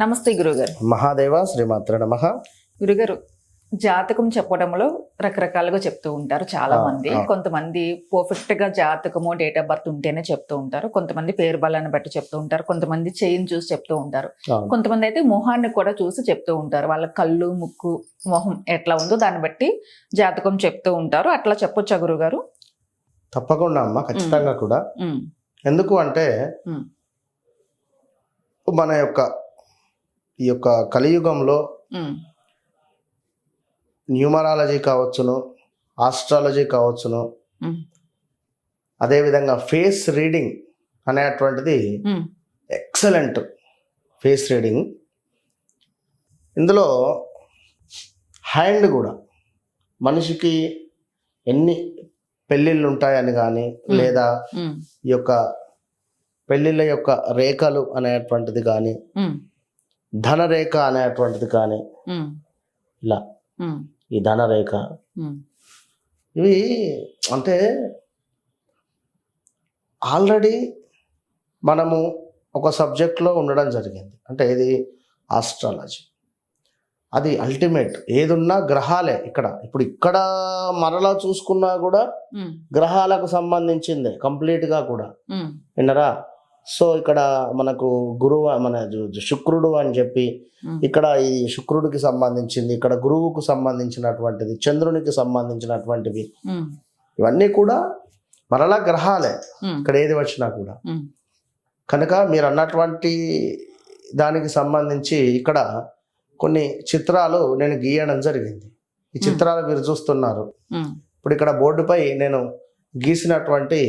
నమస్తే గురుగారు. మహాదేవ శ్రీమాత్ర నమ. గురుగారు జాతకం చెప్పడంలో రకరకాలుగా చెప్తూ ఉంటారు చాలా మంది. కొంతమంది పర్ఫెక్ట్గా జాతకము డేట్ ఆఫ్ బర్త్ ఉంటేనే చెప్తూ ఉంటారు. కొంతమంది పేరు బలాన్ని బట్టి చెప్తూ ఉంటారు. కొంతమంది చెయ్యిని చూసి చెప్తూ ఉంటారు. కొంతమంది అయితే మొహాన్ని కూడా చూసి చెప్తూ ఉంటారు. వాళ్ళ కళ్ళు ముక్కు మొహం ఎట్లా ఉందో దాన్ని బట్టి జాతకం చెప్తూ ఉంటారు. అట్లా చెప్పొచ్చా గురుగారు? తప్పకుండా అమ్మ ఖచ్చితంగా కూడా. ఎందుకు అంటే మన యొక్క ఈ యొక్క కలియుగంలో న్యూమరాలజీ కావచ్చును ఆస్ట్రాలజీ కావచ్చును. అదేవిధంగా ఫేస్ రీడింగ్ అనేటువంటిది ఎక్సలెంట్ ఫేస్ రీడింగ్. ఇందులో హ్యాండ్ కూడా మనిషికి ఎన్ని పెళ్ళిళ్ళు ఉంటాయని కానీ లేదా ఈ యొక్క పెళ్ళిళ్ళ యొక్క రేఖలు అనేటువంటిది కానీ ధనరేఖ అనేటువంటిది కానీ ఇలా ఈ ధనరేఖ. ఇవి అంటే ఆల్రెడీ మనము ఒక సబ్జెక్ట్లో ఉండడం జరిగింది. అంటే ఇది ఆస్ట్రాలజీ అది అల్టిమేట్ ఏదున్నా గ్రహాలే ఇక్కడ. ఇప్పుడు ఇక్కడ మరలా చూసుకున్నా కూడా గ్రహాలకు సంబంధించిందే కంప్లీట్గా కూడా. విన్నరా? సో ఇక్కడ మనకు గురువు మన శుక్రుడు అని చెప్పి ఇక్కడ ఈ శుక్రుడికి సంబంధించింది ఇక్కడ గురువుకు సంబంధించినటువంటిది చంద్రునికి సంబంధించినటువంటివి. ఇవన్నీ కూడా మరలా గ్రహాలే. ఇక్కడ ఏది వచ్చినా కూడా. కనుక మీరు అన్నటువంటి దానికి సంబంధించి ఇక్కడ కొన్ని చిత్రాలు నేను గీయడం జరిగింది. ఈ చిత్రాలు మీరు చూస్తున్నారు. ఇప్పుడు ఇక్కడ బోర్డుపై నేను గీసినటువంటి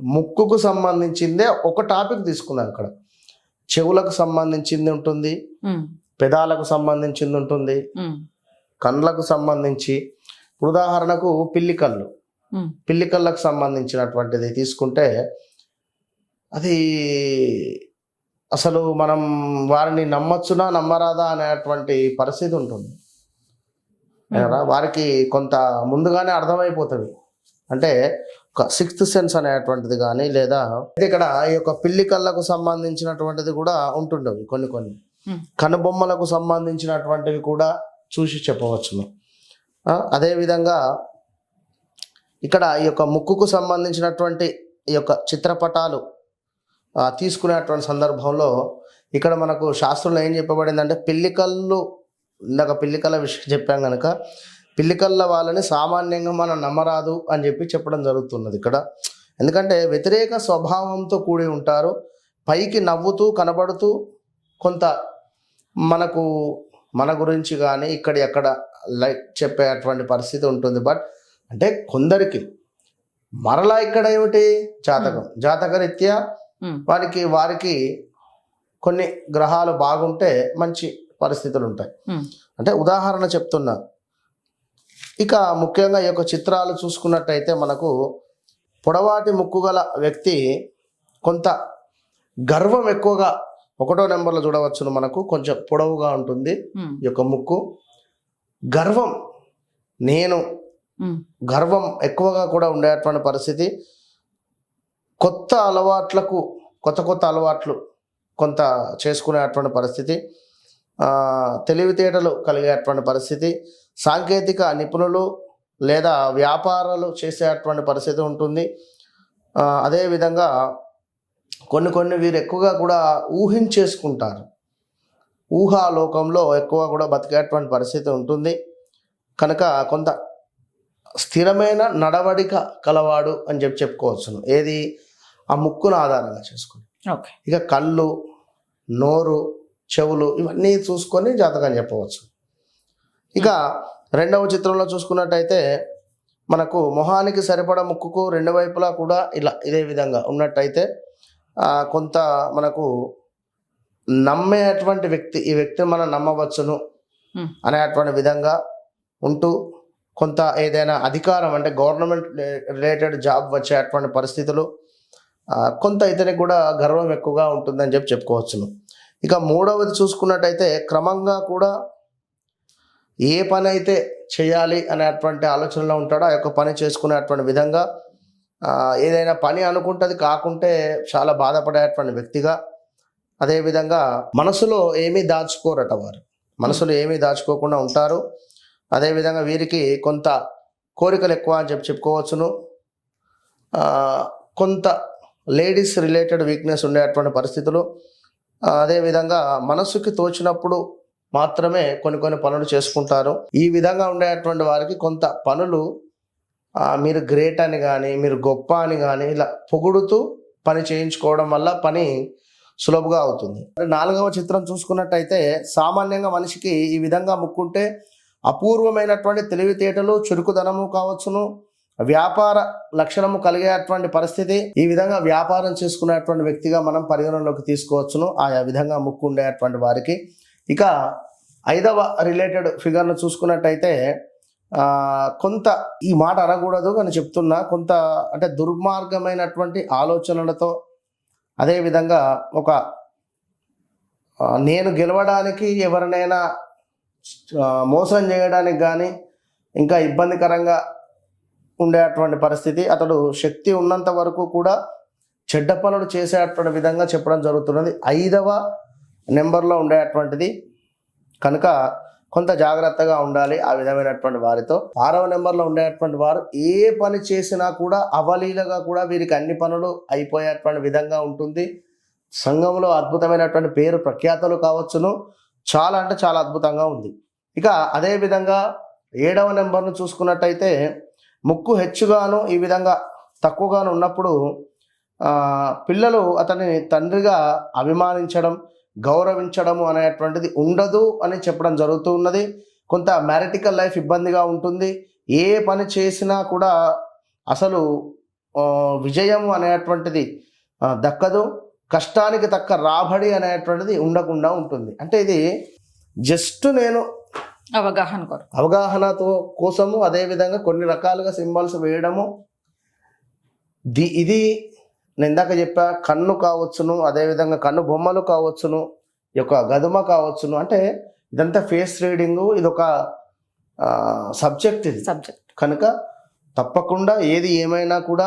ముక్కుకు సంబంధించిందే ఒక టాపిక్ తీసుకున్నాను ఇక్కడ. చెవులకు సంబంధించింది ఉంటుంది పెదాలకు సంబంధించింది ఉంటుంది కళ్ళకు సంబంధించి. ఉదాహరణకు పిల్లి కళ్ళు. పిల్లి కళ్ళకు సంబంధించినటువంటిది తీసుకుంటే అది అసలు మనం వారిని నమ్మచ్చునా నమ్మరాదా అనేటువంటి పరిస్థితి ఉంటుంది? వారికి కొంత ముందుగానే అర్థమైపోతుంది. అంటే ఒక సిక్స్త్ సెన్స్ అనేటువంటిది కానీ లేదా ఇక్కడ ఈ యొక్క పిల్లి కళ్ళకు సంబంధించినటువంటిది కూడా ఉంటుండవి కొన్ని కొన్ని. కనుబొమ్మలకు సంబంధించినటువంటివి కూడా చూసి చెప్పవచ్చును అదేవిధంగా ఇక్కడ ఈ యొక్క ముక్కుకు సంబంధించినటువంటి ఈ యొక్క చిత్రపటాలు తీసుకునేటువంటి సందర్భంలో ఇక్కడ మనకు శాస్త్రంలో ఏం చెప్పబడిందంటే పిల్లికళ్ళు ఇందాక పిల్లికళ్ళ విషయం చెప్పాం కనుక పిల్లికళ్ళ వాళ్ళని సామాన్యంగా మనం నమ్మరాదు అని చెప్పి చెప్పడం జరుగుతున్నది ఇక్కడ. ఎందుకంటే వ్యతిరేక స్వభావంతో కూడి ఉంటారు. పైకి నవ్వుతూ కనబడుతూ కొంత మనకు మన గురించి కానీ ఇక్కడ ఎక్కడ లైక్ చెప్పేటువంటి పరిస్థితి ఉంటుంది. బట్ అంటే కొందరికి మరలా ఇక్కడ ఏమిటి? జాతకం. జాతకరీత్యా వారికి వారికి కొన్ని గ్రహాలు బాగుంటే మంచి పరిస్థితులు ఉంటాయి. అంటే ఉదాహరణ చెప్తున్నా. ఇక ముఖ్యంగా ఈ యొక్క చిత్రాలు చూసుకున్నట్టయితే మనకు పొడవాటి ముక్కు గల వ్యక్తి కొంత గర్వం ఎక్కువగా ఒకటో నెంబర్లో చూడవచ్చును మనకు. కొంచెం పొడవుగా ఉంటుంది ఈ యొక్క ముక్కు. గర్వం నేను గర్వం ఎక్కువగా కూడా ఉండేటువంటి పరిస్థితి. కొత్త అలవాట్లకు కొత్త కొత్త అలవాట్లు కొంత చేసుకునేటువంటి పరిస్థితి. తెలివితేటలు కలిగేటువంటి పరిస్థితి సాంకేతిక నిపుణులు లేదా వ్యాపారాలు చేసేటువంటి పరిస్థితి ఉంటుంది. అదేవిధంగా కొన్ని కొన్ని వీరు ఎక్కువగా కూడా ఊహించేసుకుంటారు. ఊహాలోకంలో ఎక్కువ కూడా బతికేటువంటి పరిస్థితి ఉంటుంది. కనుక కొంత స్థిరమైన నడవడిక కలవాడు అని చెప్పి చెప్పుకోవచ్చును. ఏది? ఆ ముక్కును ఆధారంగా చేసుకుని ఇక కళ్ళు నోరు చెవులు ఇవన్నీ చూసుకొని జాతకం చెప్పవచ్చు ఇక రెండవ చిత్రంలో చూసుకున్నట్టయితే మనకు మొహానికి సరిపడ ముక్కుకు రెండు వైపులా కూడా ఇలా ఇదే విధంగా ఉన్నట్టయితే కొంత మనకు నమ్మేటువంటి వ్యక్తి ఈ వ్యక్తిని మనం నమ్మవచ్చును. అనేటువంటి విధంగా ఉంటూ కొంత ఏదైనా అధికారం అంటే గవర్నమెంట్ రిలేటెడ్ జాబ్ వచ్చేటువంటి పరిస్థితులు ఆ, కొంత ఇతనికి కూడా గర్వం ఎక్కువగా ఉంటుందని చెప్పి చెప్పుకోవచ్చును ఇక మూడవది చూసుకున్నట్టయితే క్రమంగా కూడా ఏ పని అయితే చేయాలి అనేటువంటి ఆలోచనలో ఉంటాడో ఆ యొక్క పని చేసుకునేటువంటి విధంగా ఏదైనా పని అనుకుంటుంది కాకుంటే చాలా బాధపడేటువంటి వ్యక్తిగా అదేవిధంగా మనసులో ఏమీ దాచుకోరట వారు. మనసులో ఏమీ దాచుకోకుండా ఉంటారు. అదేవిధంగా వీరికి కొంత కోరికలు ఎక్కువ అని చెప్పి చెప్పుకోవచ్చును. కొంత లేడీస్ రిలేటెడ్ వీక్నెస్ ఉండేటువంటి పరిస్థితులు. అదేవిధంగా మనసుకి తోచినప్పుడు మాత్రమే కొన్ని కొన్ని పనులు చేసుకుంటారు. ఈ విధంగా ఉండేటువంటి వారికి కొంత పనులు మీరు గ్రేట్ అని కానీ మీరు గొప్ప అని కానీ ఇలా పొగుడుతూ పని చేయించుకోవడం వల్ల పని సులభంగా అవుతుంది. నాలుగవ చిత్రం చూసుకున్నట్టయితే సామాన్యంగా మనిషికి ఈ విధంగా ముక్కుంటే అపూర్వమైనటువంటి తెలివితేటలు చురుకుదనము కావచ్చును. వ్యాపార లక్షణము కలిగేటువంటి పరిస్థితి ఈ విధంగా వ్యాపారం చేసుకునేటువంటి వ్యక్తిగా మనం పరిగణనలోకి తీసుకోవచ్చును. ఆయా విధంగా ముక్కు ఉండేటువంటి వారికి. ఇక ఐదవ రిలేటెడ్ ఫిగర్ను చూసుకున్నట్టయితే కొంత ఈ మాట అనకూడదు అని చెప్తున్నా. కొంత అంటే దుర్మార్గమైనటువంటి ఆలోచనలతో అదేవిధంగా ఒక నేను గెలవడానికి ఎవరినైనా మోసం చేయడానికి కానీ ఇంకా ఇబ్బందికరంగా ఉండేటువంటి పరిస్థితి. అతడు శక్తి ఉన్నంత వరకు కూడా చెడ్డ పనులు చేసేటువంటి విధంగా చెప్పడం జరుగుతున్నది. ఐదవ నెంబర్లో ఉండేటువంటిది. కనుక కొంత జాగ్రత్తగా ఉండాలి ఆ విధమైనటువంటి వారితో. ఆరవ నెంబర్లో ఉండేటువంటి వారు ఏ పని చేసినా కూడా అవలీలగా కూడా వీరికి అన్ని పనులు అయిపోయేటువంటి విధంగా ఉంటుంది. సంఘంలో అద్భుతమైనటువంటి పేరు ప్రఖ్యాతలు కావచ్చును. చాలా అంటే చాలా అద్భుతంగా ఉంది. ఇక అదే విధంగా ఏడవ నెంబర్ను చూసుకున్నట్టయితే ముక్కు హెచ్చుగాను ఈ విధంగా తక్కువగాను ఉన్నప్పుడు పిల్లలు అతనిని తండ్రిగా అభిమానించడం గౌరవించడము అనేటువంటిది ఉండదు అని చెప్పడం జరుగుతూ ఉన్నది. కొంత మ్యారిటికల్ లైఫ్ ఇబ్బందిగా ఉంటుంది. ఏ పని చేసినా కూడా అసలు విజయం అనేటువంటిది దక్కదు. కష్టానికి తక్క రాబడి అనేటువంటిది ఉండకుండా ఉంటుంది. అంటే ఇది జస్ట్ నేను అవగాహన కొరకు. అవగాహనతో కోసము అదేవిధంగా కొన్ని రకాలుగా సింబల్స్ వేయడము. ది ఇది నేను ఇందాక చెప్పా కన్ను కావచ్చును అదేవిధంగా కన్ను బొమ్మలు కావచ్చును ఈ యొక్క గదుమ కావచ్చును. అంటే ఇదంతా ఫేస్ రీడింగు ఇది ఒక సబ్జెక్ట్ ఇది. సబ్జెక్ట్ కనుక తప్పకుండా ఏది ఏమైనా కూడా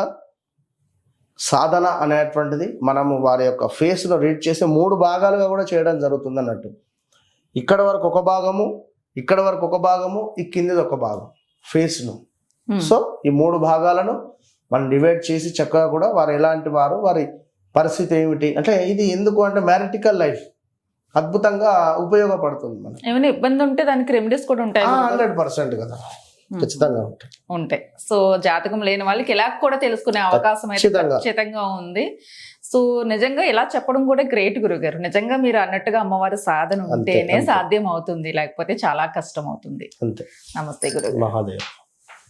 సాధన అనేటువంటిది మనము వారి యొక్క ఫేస్ను రీడ్ చేసి మూడు భాగాలుగా కూడా చేయడం జరుగుతుంది అన్నట్టు ఇక్కడ వరకు ఒక భాగము ఇక్కడ వరకు ఒక భాగము ఈ కిందిది ఒక భాగం ఫేస్ను సో ఈ మూడు భాగాలను మనం డివైడ్ చేసి చక్కగా కూడా వారు ఎలాంటి వారు వారి పరిస్థితి ఏమిటి అంటే ఇది ఎందుకు అంటే మ్యారిటికల్ లైఫ్ అద్భుతంగా ఉపయోగపడుతుంది మనకి. ఏమైనా ఇబ్బంది ఉంటే దానికి రెమెడీస్ కూడా ఉంటాయి? హండ్రెడ్ పర్సెంట్ కదా. Hmm. ఖచ్చితంగా ఉంటాయి. ఉంటాయి. సో జాతకం లేని వాళ్ళకి ఇలా కూడా తెలుసుకునే అవకాశం అయితే. ఖచ్చితంగా ఉంది. సో నిజంగా ఇలా చెప్పడం కూడా గ్రేట్ గురుగారు. నిజంగా మీరు అన్నట్టుగా అమ్మవారి సాధన ఉంటేనే. సాధ్యం అవుతుంది లేకపోతే చాలా కష్టం అవుతుంది నమస్తే గురుగారు. మహాదేవ్.